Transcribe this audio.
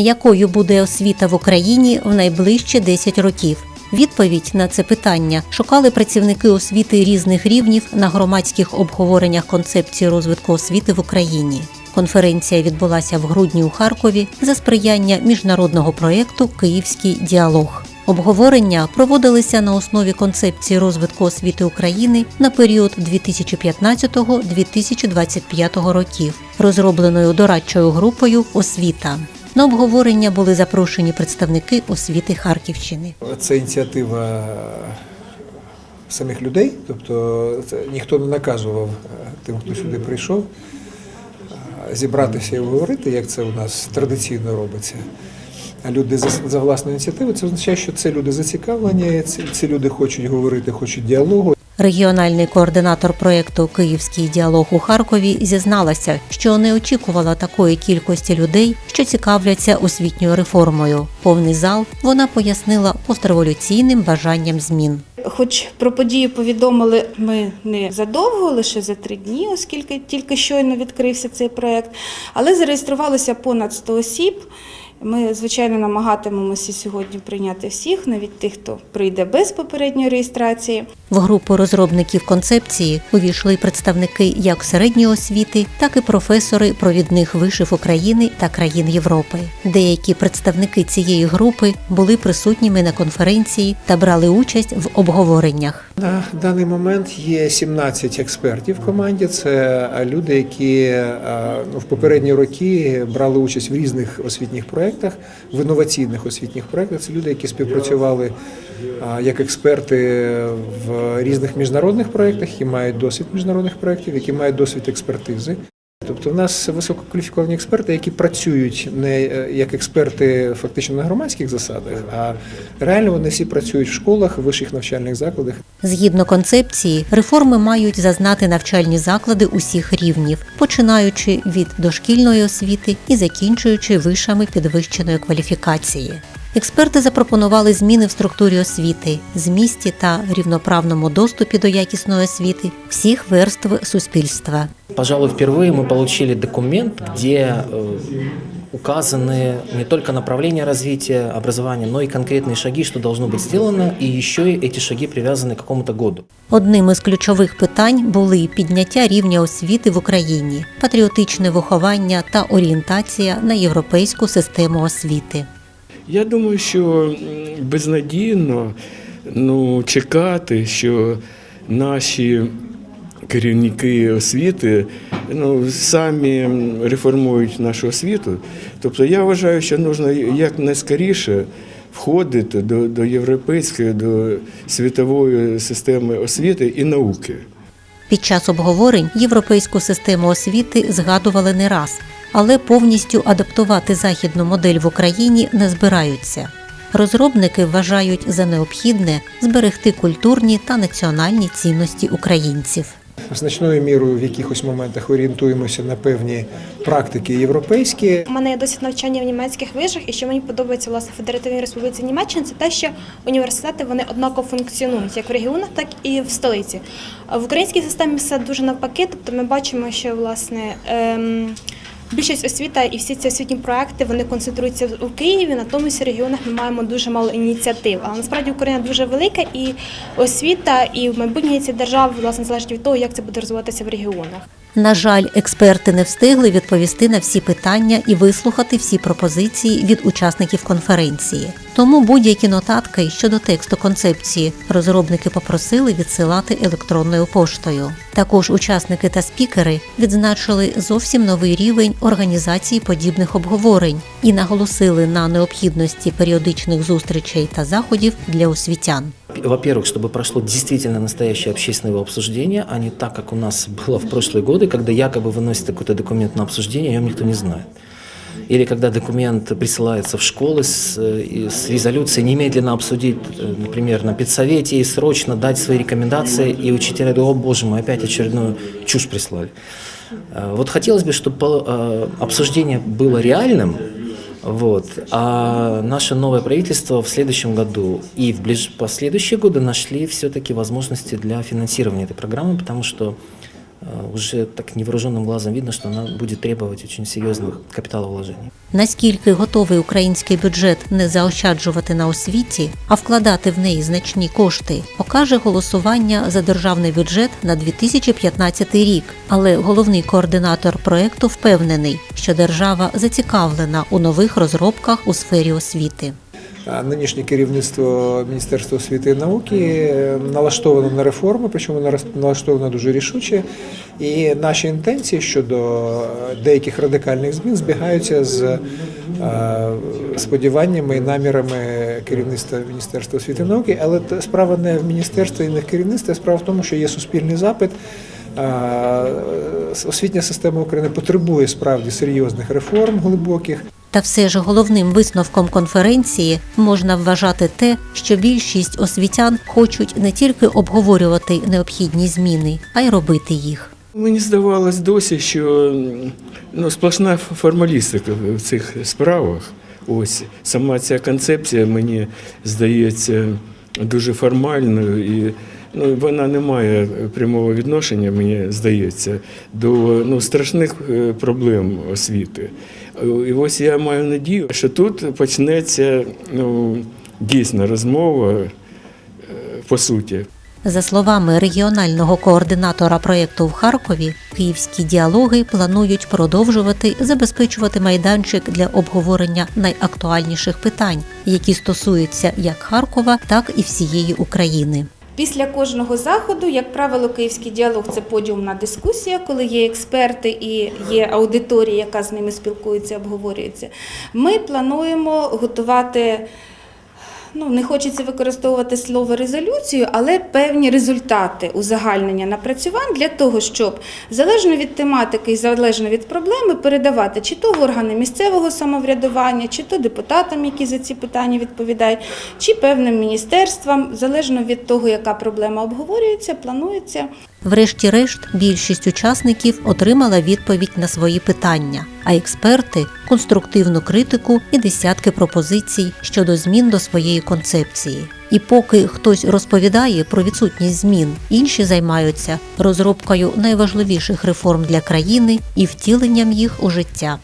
Якою буде освіта в Україні в найближчі 10 років? Відповідь на це питання шукали працівники освіти різних рівнів на громадських обговореннях концепції розвитку освіти в Україні. Конференція відбулася в грудні у Харкові за сприяння міжнародного проєкту Київський діалог. Обговорення проводилися на основі концепції розвитку освіти України на період 2015-2025 років, розробленою дорадчою групою Освіта. На обговорення були запрошені представники освіти Харківщини. Це ініціатива самих людей, тобто це ніхто не наказував е, тим, хто сюди прийшов, е, зібратися і говорити, як це у нас традиційно робиться. Люди за, за власну ініціативу, це означає, що це люди зацікавлені, ці, ці люди хочуть говорити, хочуть діалогу. Регіональний координатор проєкту Київський діалог у Харкові зізналася, що не очікувала такої кількості людей, що цікавляться освітньою реформою. Повний зал вона пояснила постреволюційним бажанням змін. Хоч про подію повідомили ми не задовго, лише за три дні, оскільки тільки щойно відкрився цей проект, але зареєструвалося понад 100 осіб. Ми, звичайно, намагатимемося сьогодні прийняти всіх, навіть тих, хто прийде без попередньої реєстрації. В групу розробників концепції увійшли представники як середньої освіти, так і професори провідних вишів України та країн Європи. Деякі представники цієї групи були присутніми на конференції та брали участь в обговореннях. На даний момент є 17 експертів в команді. Це люди, які е, ну, в попередні роки брали участь в різних освітніх проєктах, в інноваційних освітніх проєктах. Це люди, які співпрацювали як експерти в різних міжнародних проєктах, які мають досвід міжнародних проєктів, які мають досвід експертизи. Тобто в нас висококваліфіковані експерти, які працюють не е, як експерти фактично на громадських засадах, а реально вони всі працюють в школах, вищих навчальних закладах. Згідно концепції, реформи мають зазнати навчальні заклади усіх рівнів, починаючи від дошкільної освіти і закінчуючи вишами підвищеної кваліфікації. Експерти запропонували зміни в структурі освіти, змісті та рівноправному доступі до якісної освіти всіх верств суспільства. Пожалуй, впервые мы получили документ, где э, указаны не только направления развития образования, но и конкретные шаги, что должно быть сделано, и еще и эти шаги привязаны к какому-то году. Одним із ключових питань були підняття рівня освіти в Україні, патріотичне виховання та орієнтація на європейську систему освіти. Я думаю, що безнадійно ну, чекати, що наші керівники освіти ну, самі реформують нашу освіту. Тобто я вважаю, що потрібно якнайскоріше входити до, до європейської, до світової системи освіти і науки. Під час обговорень європейську систему освіти згадували не раз, але повністю адаптувати західну модель в Україні не збираються. Розробники вважають за необхідне зберегти культурні та національні цінності українців. Значною мірою в якихось моментах орієнтуємося на певні практики європейські. У мене є досвід навчання в німецьких вишах, і що мені подобається власне Федеративній Республіці Німеччини, це те, що університети вони однаково функціонують як в регіонах, так і в столиці. В українській системі все дуже навпаки. Тобто ми бачимо, що власне. Ем, Більшість освіта і всі ці освітні проекти вони концентруються у Києві. Натомість в регіонах ми маємо дуже мало ініціатив. Але насправді Україна дуже велика, і освіта, і майбутнє цієї держави власне залежить від того, як це буде розвиватися в регіонах. На жаль, експерти не встигли відповісти на всі питання і вислухати всі пропозиції від учасників конференції. Тому будь-які нотатки щодо тексту концепції розробники попросили відсилати електронною поштою. Також учасники та спікери відзначили зовсім новий рівень організації подібних обговорень і наголосили на необхідності періодичних зустрічей та заходів для освітян. Во-первых, чтобы прошло действительно настоящее общественное обсуждение, а не так, как у нас было в прошлые годы, когда якобы выносит какой-то документ на обсуждение, о нем никто не знает. Или когда документ присылается в школы с, э, с резолюцией немедленно обсудить, э, например, на педсовете и срочно дать свои рекомендации, и учителя говорят, о боже мой, опять очередную чушь прислали. Э, Вот хотелось бы, чтобы обсуждение было реальным, вот. А наше новое правительство в следующем году и в ближ... последующие годы нашли все-таки возможности для финансирования этой программы, потому что э, уже так невооруженным глазом видно, что она будет требовать очень серьезных капиталовложений. Наскільки готовий український бюджет не заощаджувати на освіті, а вкладати в неї значні кошти, покаже голосування за державний бюджет на 2015 рік. Але головний координатор проекту впевнений, що держава зацікавлена у нових розробках у сфері освіти. Нинішнє керівництво Міністерства освіти і науки е, налаштовано на реформи, причому налаштовано дуже рішуче. І наші інтенції щодо е, деяких радикальних змін збігаються з е, сподіваннями і намірами керівництва Міністерства освіти і науки. Але справа не в міністерстві і не в керівництві, а справа в тому, що є суспільний запит. Освітня система України потребує справді серйозних реформ глибоких. Та все ж головним висновком конференції можна вважати те, що більшість освітян хочуть не тільки обговорювати необхідні зміни, а й робити їх. Мені здавалось досі, що ну, сплошна формалістика в цих справах. Ось сама ця концепція мені здається дуже формальною і ну, вона не має прямого відношення, мені здається, до ну, страшних е, проблем освіти. Е, І ось я маю надію, що тут почнеться ну, дійсно розмова е, по суті. За словами регіонального координатора проєкту в Харкові, київські діалоги планують продовжувати забезпечувати майданчик для обговорення найактуальніших питань, які стосуються як Харкова, так і всієї України. Після кожного заходу, як правило, київський діалог це подіумна дискусія, коли є експерти і є аудиторія, яка з ними спілкується, обговорюється. Ми плануємо готувати. Ну, не хочеться використовувати слово резолюцію, але певні результати узагальнення напрацювань для того, щоб залежно від тематики і залежно від проблеми передавати чи то в органи місцевого самоврядування, чи то депутатам, які за ці питання відповідають, чи певним міністерствам, залежно від того, яка проблема обговорюється, планується. Врешті-решт, більшість учасників отримала відповідь на свої питання, а експерти конструктивну критику і десятки пропозицій щодо змін до своєї концепції. І поки хтось розповідає про відсутність змін, інші займаються розробкою найважливіших реформ для країни і втіленням їх у життя.